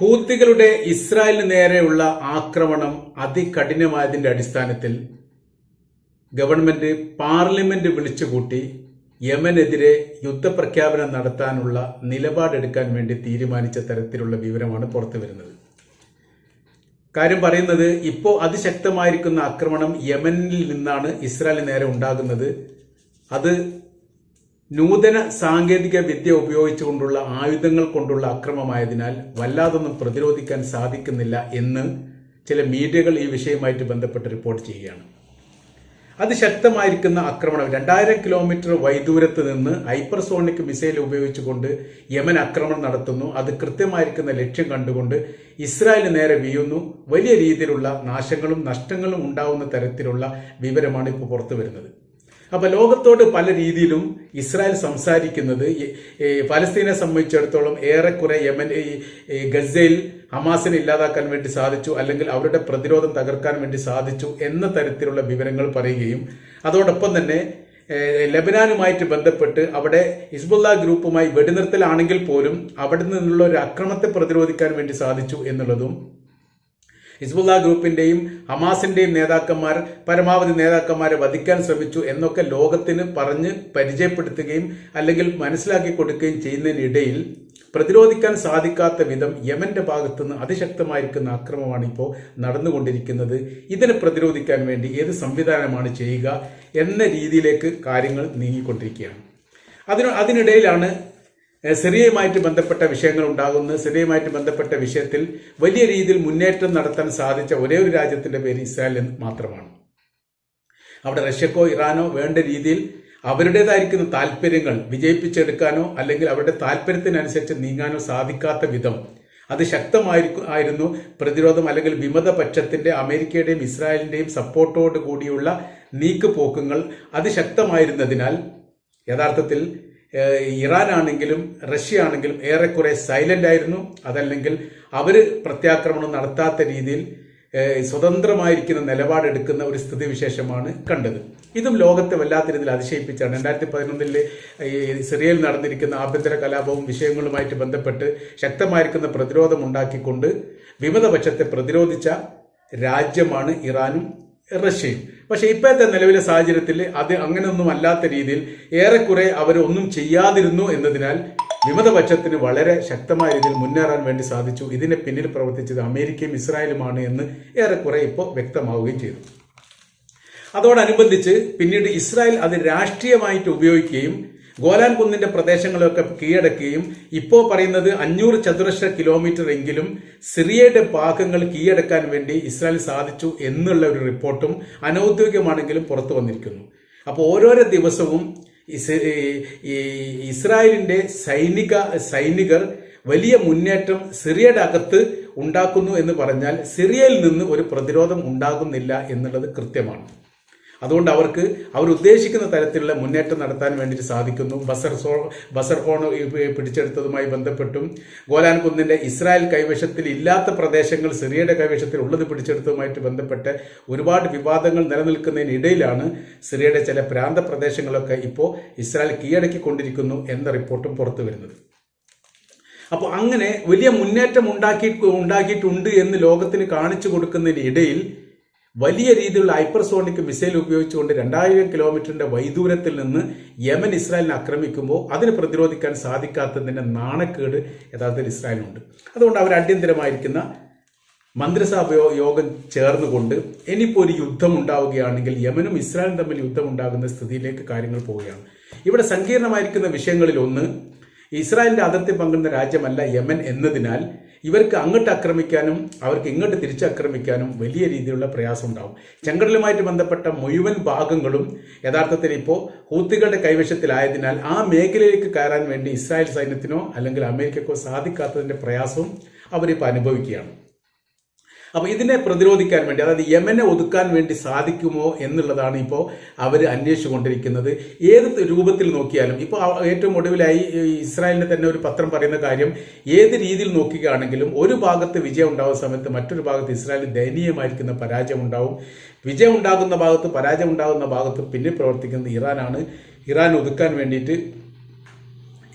ഹൂത്തികളുടെ ഇസ്രായേലിന് നേരെയുള്ള ആക്രമണം അതികഠിനമായതിന്റെ അടിസ്ഥാനത്തിൽ ഗവൺമെന്റ് പാർലമെന്റ് വിളിച്ചുകൂട്ടി യമനെതിരെ യുദ്ധപ്രഖ്യാപനം നടത്താനുള്ള നിലപാടെടുക്കാൻ വേണ്ടി തീരുമാനിച്ച തരത്തിലുള്ള വിവരമാണ് പുറത്തു വരുന്നത്. കാര്യം പറയുന്നത് ഇപ്പോൾ അതിശക്തമായിരിക്കുന്ന ആക്രമണം യമനിൽ നിന്നാണ് ഇസ്രായേലിന് നേരെ ഉണ്ടാകുന്നത്. അത് നൂതന സാങ്കേതിക വിദ്യ ഉപയോഗിച്ചുകൊണ്ടുള്ള ആയുധങ്ങൾ കൊണ്ടുള്ള അക്രമമായതിനാൽ വല്ലാതൊന്നും പ്രതിരോധിക്കാൻ സാധിക്കുന്നില്ല എന്ന് ചില മീഡിയകൾ ഈ വിഷയവുമായിട്ട് ബന്ധപ്പെട്ട് റിപ്പോർട്ട് ചെയ്യുകയാണ്. അത് ശക്തമായിരിക്കുന്ന ആക്രമണം രണ്ടായിരം കിലോമീറ്റർ വൈദൂരത്ത് നിന്ന് ഹൈപ്പർസോണിക് മിസൈൽ ഉപയോഗിച്ചുകൊണ്ട് യമൻ ആക്രമണം നടത്തുന്നു. അത് കൃത്യമായിരിക്കുന്ന ലക്ഷ്യം കണ്ടുകൊണ്ട് ഇസ്രായേലിന് നേരെ വീഴുന്നു. വലിയ രീതിയിലുള്ള നാശങ്ങളും നഷ്ടങ്ങളും ഉണ്ടാവുന്ന തരത്തിലുള്ള വിവരമാണ് ഇപ്പോൾ പുറത്തു വരുന്നത് അപ്പൊ ലോകത്തോട് പല രീതിയിലും ഇസ്രായേൽ സംസാരിക്കുന്നത് ഫലസ്തീനെ സംബന്ധിച്ചിടത്തോളം ഏറെക്കുറെ യമൻ ഗസയിൽ ഹമാസിനെ ഇല്ലാതാക്കാൻ വേണ്ടി സാധിച്ചു അല്ലെങ്കിൽ അവരുടെ പ്രതിരോധം തകർക്കാൻ വേണ്ടി സാധിച്ചു എന്ന തരത്തിലുള്ള വിവരങ്ങൾ പറയുകയും അതോടൊപ്പം തന്നെ ലബനാനുമായിട്ട് ബന്ധപ്പെട്ട് അവിടെ ഹിസ്ബുല്ല ഗ്രൂപ്പുമായി വെടിനിർത്തലാണെങ്കിൽ പോലും അവിടെ നിന്നുള്ള ഒരു അക്രമത്തെ പ്രതിരോധിക്കാൻ വേണ്ടി സാധിച്ചു എന്നുള്ളതും ഹിസ്ബുള്ള ഗ്രൂപ്പിന്റെയും ഹമാസിന്റെയും നേതാക്കന്മാർ പരമാവധി നേതാക്കന്മാരെ വധിക്കാൻ ശ്രമിച്ചു എന്നൊക്കെ ലോകത്തിന് പറഞ്ഞ് പരിചയപ്പെടുത്തുകയും അല്ലെങ്കിൽ മനസ്സിലാക്കി കൊടുക്കുകയും ചെയ്യുന്നതിനിടയിൽ പ്രതിരോധിക്കാൻ സാധിക്കാത്ത വിധം യമന്റെ ഭാഗത്തുനിന്ന് അതിശക്തമായിരിക്കുന്ന ആക്രമമാണ് ഇപ്പോൾ നടന്നുകൊണ്ടിരിക്കുന്നത്. ഇതിനെ പ്രതിരോധിക്കാൻ വേണ്ടി ഏത് സംവിധാനമാണ് ചെയ്യുക എന്ന രീതിയിലേക്ക് കാര്യങ്ങൾ നീങ്ങിക്കൊണ്ടിരിക്കുകയാണ്. അതിന് അതിനിടയിലാണ് സിറിയയുമായിട്ട് ബന്ധപ്പെട്ട വിഷയങ്ങൾ ഉണ്ടാകുന്ന സിറിയയുമായിട്ട് ബന്ധപ്പെട്ട വിഷയത്തിൽ വലിയ രീതിയിൽ മുന്നേറ്റം നടത്താൻ സാധിച്ച ഒരേ ഒരു രാജ്യത്തിന്റെ പേര് ഇസ്രായേൽ മാത്രമാണ്. അവിടെ റഷ്യക്കോ ഇറാനോ വേണ്ട രീതിയിൽ അവരുടേതായിരിക്കുന്ന താല്പര്യങ്ങൾ വിജയിപ്പിച്ചെടുക്കാനോ അല്ലെങ്കിൽ അവരുടെ താല്പര്യത്തിനനുസരിച്ച് നീങ്ങാനോ സാധിക്കാത്ത വിധം അത് ശക്തമായിരിക്കും ആയിരുന്നു. പ്രതിരോധം അല്ലെങ്കിൽ വിമത വിമതപക്ഷത്തിന്റെ അമേരിക്കയുടെയും ഇസ്രായേലിന്റെയും സപ്പോർട്ടോട് കൂടിയുള്ള നീക്കുപോക്കുകൾ അതിശക്തമായിരുന്നതിനാൽ യഥാർത്ഥത്തിൽ ഇറാൻ ആണെങ്കിലും റഷ്യ ആണെങ്കിലും ഏറെക്കുറെ സൈലന്റ് ആയിരുന്നു. അതല്ലെങ്കിൽ അവർ പ്രത്യാക്രമണം നടത്താത്ത രീതിയിൽ സ്വതന്ത്രമായിരിക്കുന്ന നിലപാടെടുക്കുന്ന ഒരു സ്ഥിതിവിശേഷമാണ് കണ്ടത്. ഇതും ലോകത്തെ വല്ലാത്ത രീതിയിൽ അതിശയിപ്പിച്ചാണ്. രണ്ടായിരത്തി പതിനൊന്നിൽ സിറിയയിൽ നടന്നിരിക്കുന്ന ആഭ്യന്തര കലാപവും വിഷയങ്ങളുമായിട്ട് ബന്ധപ്പെട്ട് ശക്തമായിരിക്കുന്ന പ്രതിരോധം ഉണ്ടാക്കിക്കൊണ്ട് വിമതപക്ഷത്തെ പ്രതിരോധിച്ച രാജ്യമാണ് ഇറാനും. റഷ്യയും പക്ഷേ ഇപ്പോഴത്തെ നിലവിലെ സാഹചര്യത്തിൽ അത് അങ്ങനെയൊന്നും അല്ലാത്ത രീതിയിൽ ഏറെക്കുറെ അവർ ഒന്നും ചെയ്യാതിരുന്നു എന്നതിനാൽ വിമതപക്ഷത്തിന് വളരെ ശക്തമായ രീതിയിൽ മുന്നേറാൻ വേണ്ടി സാധിച്ചു. ഇതിന് പിന്നിൽ പ്രവർത്തിച്ചത് അമേരിക്കയും ഇസ്രായേലുമാണ് എന്ന് ഏറെക്കുറെ ഇപ്പോൾ വ്യക്തമാവുകയും ചെയ്തു. അതോടനുബന്ധിച്ച് പിന്നീട് ഇസ്രായേൽ അത് രാഷ്ട്രീയമായിട്ട് ഉപയോഗിക്കുകയും ഗോലാൻ കുന്നിന്റെ പ്രദേശങ്ങളൊക്കെ കീഴടക്കുകയും ഇപ്പോൾ പറയുന്നത് അഞ്ഞൂറ് ചതുരശ്ര കിലോമീറ്റർ എങ്കിലും സിറിയയുടെ ഭാഗങ്ങൾ കീഴടക്കാൻ വേണ്ടി ഇസ്രായേൽ സാധിച്ചു എന്നുള്ള ഒരു റിപ്പോർട്ടും അനൌദ്യോഗികമാണെങ്കിലും പുറത്തു വന്നിരിക്കുന്നു. അപ്പോൾ ഓരോരോ ദിവസവും ഇസ്രായേലിന്റെ സൈനിക സൈനികർ വലിയ മുന്നേറ്റം സിറിയയുടെ അകത്ത് ഉണ്ടാക്കുന്നു എന്ന് പറഞ്ഞാൽ സിറിയയിൽ നിന്ന് ഒരു പ്രതിരോധം ഉണ്ടാകുന്നില്ല എന്നുള്ളത് കൃത്യമാണ്. അതുകൊണ്ട് അവർക്ക് അവർ ഉദ്ദേശിക്കുന്ന തരത്തിലുള്ള മുന്നേറ്റം നടത്താൻ വേണ്ടിയിട്ട് സാധിക്കുന്നു. ബസർ സോ ബസർ ഹോൺ പിടിച്ചെടുത്തതുമായി ബന്ധപ്പെട്ടും ഗോലാൻ കുന്നിന്റെ ഇസ്രായേൽ കൈവശത്തിൽ ഇല്ലാത്ത പ്രദേശങ്ങൾ സിറിയയുടെ കൈവശത്തിൽ ഉള്ളത് പിടിച്ചെടുത്തതുമായിട്ട് ബന്ധപ്പെട്ട് ഒരുപാട് വിവാദങ്ങൾ നിലനിൽക്കുന്നതിനിടയിലാണ് സിറിയയുടെ ചില പ്രാന്ത പ്രദേശങ്ങളൊക്കെ ഇപ്പോൾ ഇസ്രായേൽ കീഴടക്കിക്കൊണ്ടിരിക്കുന്നു എന്ന റിപ്പോർട്ടും പുറത്തു വരുന്നത്. അപ്പോൾ അങ്ങനെ വലിയ മുന്നേറ്റം ഉണ്ടാക്കി ഉണ്ടാക്കിയിട്ടുണ്ട് എന്ന് ലോകത്തിന് കാണിച്ചു കൊടുക്കുന്നതിനിടയിൽ വലിയ രീതിയിലുള്ള ഹൈപ്പർസോണിക് മിസൈൽ ഉപയോഗിച്ചുകൊണ്ട് രണ്ടായിരം കിലോമീറ്ററിന്റെ വൈദൂരത്തിൽ നിന്ന് യമൻ ഇസ്രായേലിനെ ആക്രമിക്കുമ്പോൾ അതിനെ പ്രതിരോധിക്കാൻ സാധിക്കാത്തതിന്റെ നാണക്കേട് യഥാർത്ഥത്തിൽ ഇസ്രായേലിനുണ്ട്. അതുകൊണ്ട് അവർ അടിയന്തരമായിരിക്കുന്ന മന്ത്രിസഭ യോഗം ചേർന്നുകൊണ്ട് ഇനിയിപ്പോൾ ഒരു യുദ്ധം ഉണ്ടാവുകയാണെങ്കിൽ യമനും ഇസ്രായേലും തമ്മിൽ യുദ്ധം ഉണ്ടാകുന്ന സ്ഥിതിയിലേക്ക് കാര്യങ്ങൾ പോവുകയാണ്. ഇവിടെ സങ്കീർണമായിരിക്കുന്ന വിഷയങ്ങളിൽ ഒന്ന് ഇസ്രായേലിന്റെ അതിർത്തി പങ്കിടുന്ന രാജ്യമല്ല യമൻ എന്നതിനാൽ ഇവർക്ക് അങ്ങോട്ട് ആക്രമിക്കാനും അവർക്ക് ഇങ്ങോട്ട് തിരിച്ചാക്രമിക്കാനും വലിയ രീതിയിലുള്ള പ്രയാസം ഉണ്ടാവും ചെങ്കടലുമായിട്ട് ബന്ധപ്പെട്ട മുഴുവൻ ഭാഗങ്ങളും യഥാർത്ഥത്തിൽ ഇപ്പോൾ ഹൂത്തികളുടെ കൈവശത്തിലായതിനാൽ ആ മേഖലയിലേക്ക് കയറാൻ വേണ്ടി ഇസ്രായേൽ സൈന്യത്തിനോ അല്ലെങ്കിൽ അമേരിക്കക്കോ സാധിക്കാത്തതിന്റെ പ്രയാസവും അവരിപ്പോൾ അനുഭവിക്കുകയാണ്. അപ്പൊ ഇതിനെ പ്രതിരോധിക്കാൻ വേണ്ടി അതായത് യമനെ ഒതുക്കാൻ വേണ്ടി സാധിക്കുമോ എന്നുള്ളതാണ് ഇപ്പോൾ അവർ അന്വേഷിച്ചുകൊണ്ടിരിക്കുന്നത്. ഏത് രൂപത്തിൽ നോക്കിയാലും ഇപ്പോൾ ഏറ്റവും ഒടുവിലായി ഇസ്രായേലിന്റെ തന്നെ ഒരു പത്രം പറയുന്ന കാര്യം ഏത് രീതിയിൽ നോക്കുകയാണെങ്കിലും ഒരു ഭാഗത്ത് വിജയം ഉണ്ടാകുന്ന സമയത്ത് മറ്റൊരു ഭാഗത്ത് ഇസ്രായേലിന് ദയനീയമായിരിക്കുന്ന പരാജയം ഉണ്ടാവും. വിജയം ഉണ്ടാകുന്ന ഭാഗത്ത് പരാജയം ഉണ്ടാകുന്ന ഭാഗത്ത് പിന്നെ പ്രവർത്തിക്കുന്നത് ഇറാനാണ്. ഇറാൻ ഒതുക്കാൻ വേണ്ടിയിട്ട്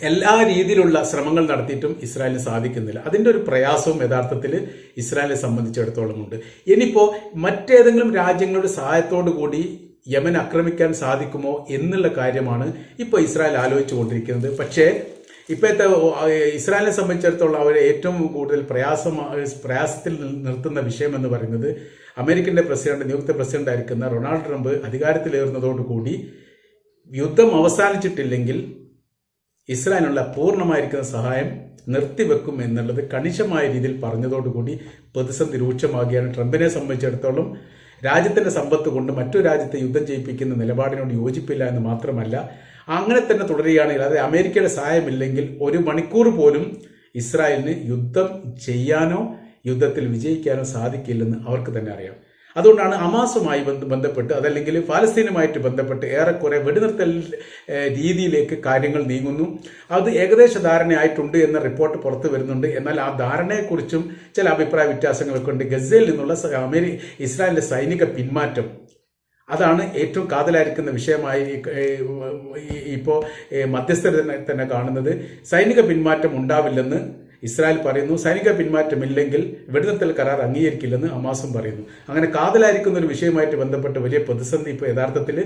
എല്ലാ രീതിയിലുള്ള ശ്രമങ്ങൾ നടത്തിയിട്ടും ഇസ്രായേലിന് സാധിക്കുന്നില്ല. അതിന്റെ ഒരു പ്രയാസവും യഥാർത്ഥത്തിൽ ഇസ്രായേലിനെ സംബന്ധിച്ചിടത്തോളം ഉണ്ട്. ഇനിയിപ്പോ മറ്റേതെങ്കിലും രാജ്യങ്ങളുടെ സഹായത്തോടു കൂടി യമൻ ആക്രമിക്കാൻ സാധിക്കുമോ എന്നുള്ള കാര്യമാണ് ഇപ്പോൾ ഇസ്രായേൽ ആലോചിച്ചുകൊണ്ടിരിക്കുന്നത്. പക്ഷേ ഇപ്പോഴത്തെ ഇസ്രായേലിനെ സംബന്ധിച്ചിടത്തോളം അവരെ ഏറ്റവും കൂടുതൽ പ്രയാസം പ്രയാസത്തിൽ നിർത്തുന്ന വിഷയം എന്ന് പറയുന്നത് അമേരിക്കന്റെ പ്രസിഡന്റ് നിയുക്ത പ്രസിഡന്റ് ആയിരിക്കുന്ന റൊണാൾഡ് ട്രംപ് അധികാരത്തിലേറുന്നതോടുകൂടി യുദ്ധം അവസാനിച്ചിട്ടില്ലെങ്കിൽ ഇസ്രായേലിനുള്ള പൂർണമായിരിക്കുന്ന സഹായം നിർത്തിവെക്കും എന്നുള്ളത് കണിശമായ രീതിയിൽ പറഞ്ഞതോടുകൂടി പ്രതിസന്ധി രൂക്ഷമാകുകയാണ്. ട്രംപിനെ സംബന്ധിച്ചിടത്തോളം രാജ്യത്തിന്റെ സമ്പത്ത് കൊണ്ട് മറ്റു രാജ്യത്തെ യുദ്ധം ചെയ്യിപ്പിക്കുന്ന നിലപാടിനോട് യോജിപ്പില്ല എന്ന് മാത്രമല്ല അങ്ങനെ തന്നെ തുടരുകയാണെങ്കിൽ അതായത് അമേരിക്കയുടെ സഹായമില്ലെങ്കിൽ ഒരു മണിക്കൂർ പോലും ഇസ്രായേലിന് യുദ്ധം ചെയ്യാനോ യുദ്ധത്തിൽ വിജയിക്കാനോ സാധിക്കില്ലെന്ന് അവർക്ക് തന്നെ അറിയാം. അതുകൊണ്ടാണ് അമാസുമായി ബന്ധപ്പെട്ട് അതല്ലെങ്കിൽ ഫലസ്തീനുമായിട്ട് ബന്ധപ്പെട്ട് ഏറെക്കുറെ വെടിനിർത്തൽ രീതിയിലേക്ക് കാര്യങ്ങൾ നീങ്ങുന്നു. അത് ഏകദേശ ധാരണയായിട്ടുണ്ട് എന്ന റിപ്പോർട്ട് പുറത്തു വരുന്നുണ്ട്. എന്നാൽ ആ ധാരണയെക്കുറിച്ചും ചില അഭിപ്രായ വ്യത്യാസങ്ങളൊക്കെ ഉണ്ട്. ഗസയിൽ നിന്നുള്ള അമേരി ഇസ്രായേലിന്റെ സൈനിക പിന്മാറ്റം. അതാണ് ഏറ്റവും കാതലായിരിക്കുന്ന വിഷയമായി ഇപ്പോൾ മധ്യസ്ഥരെ തന്നെ കാണുന്നത്. സൈനിക പിന്മാറ്റം ഉണ്ടാവില്ലെന്ന് ഇസ്രായേൽ പറയുന്നു സൈനിക പിന്മാറ്റമില്ലെങ്കിൽ വെടിനിർത്തൽ കരാർ അംഗീകരിക്കില്ലെന്ന് അമാസും പറയുന്നു. അങ്ങനെ കാതലായിരിക്കുന്ന ഒരു വിഷയമായിട്ട് ബന്ധപ്പെട്ട് വലിയ പ്രതിസന്ധി ഇപ്പോൾ യഥാർത്ഥത്തിൽ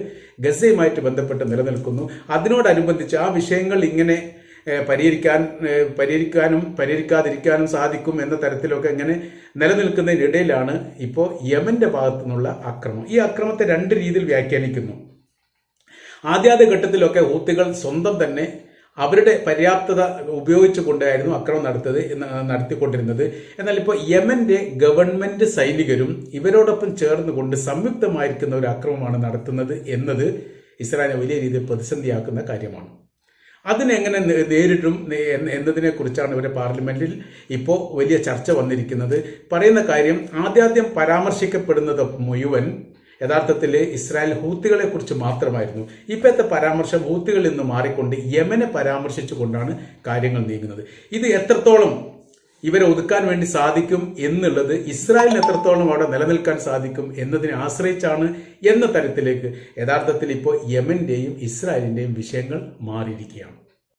ഗസയുമായിട്ട് ബന്ധപ്പെട്ട് നിലനിൽക്കുന്നു. അതിനോടനുബന്ധിച്ച് ആ വിഷയങ്ങൾ ഇങ്ങനെ പരിഹരിക്കാൻ പരിഹരിക്കാനും പരിഹരിക്കാതിരിക്കാനും സാധിക്കും എന്ന തരത്തിലൊക്കെ ഇങ്ങനെ നിലനിൽക്കുന്നതിനിടയിലാണ് ഇപ്പോൾ യമന്റെ ഭാഗത്തു നിന്നുള്ള അക്രമം. ഈ അക്രമത്തെ രണ്ട് രീതിയിൽ വ്യാഖ്യാനിക്കുന്നു. ആദ്യാദ്യ ഘട്ടത്തിലൊക്കെ ഹൂത്തികൾ സ്വന്തം തന്നെ അവരുടെ പര്യാപ്തത ഉപയോഗിച്ചുകൊണ്ടായിരുന്നു അക്രമം നടത്തത് നടത്തിക്കൊണ്ടിരുന്നത്. എന്നാൽ ഇപ്പോൾ യമന്റെ ഗവൺമെന്റ് സൈനികരും ഇവരോടൊപ്പം ചേർന്നുകൊണ്ട് സംയുക്തമായിരിക്കുന്ന ഒരു അക്രമമാണ് നടത്തുന്നത് എന്നത് ഇസ്രായേലിനെ വലിയ രീതിയിൽ പ്രതിസന്ധിയാക്കുന്ന കാര്യമാണ്. അതിനെങ്ങനെ നേരിടും എന്നതിനെ കുറിച്ചാണ് ഇവരെ പാർലമെന്റിൽ ഇപ്പോൾ വലിയ ചർച്ച വന്നിരിക്കുന്നത്. പറയുന്ന കാര്യം ആദ്യാദ്യം പരാമർശിക്കപ്പെടുന്നത് മുഴുവൻ യഥാർത്ഥത്തിൽ ഇസ്രായേൽ ഹൂത്തികളെ കുറിച്ച് മാത്രമായിരുന്നു. ഇപ്പോഴത്തെ പരാമർശം ഹൂത്തികളിൽ നിന്ന് മാറിക്കൊണ്ട് യമനെ പരാമർശിച്ചുകൊണ്ടാണ് കാര്യങ്ങൾ നീങ്ങുന്നത്. ഇത് എത്രത്തോളം ഇവരെ ഒതുക്കാൻ വേണ്ടി സാധിക്കും എന്നുള്ളത് ഇസ്രായേലിന് എത്രത്തോളം അവിടെ നിലനിൽക്കാൻ സാധിക്കും എന്നതിനെ ആശ്രയിച്ചാണ് എന്ന തരത്തിലേക്ക് യഥാർത്ഥത്തിൽ ഇപ്പോൾ യമന്റെയും ഇസ്രായേലിന്റെയും വിഷയങ്ങൾ മാറിയിരിക്കുകയാണ്.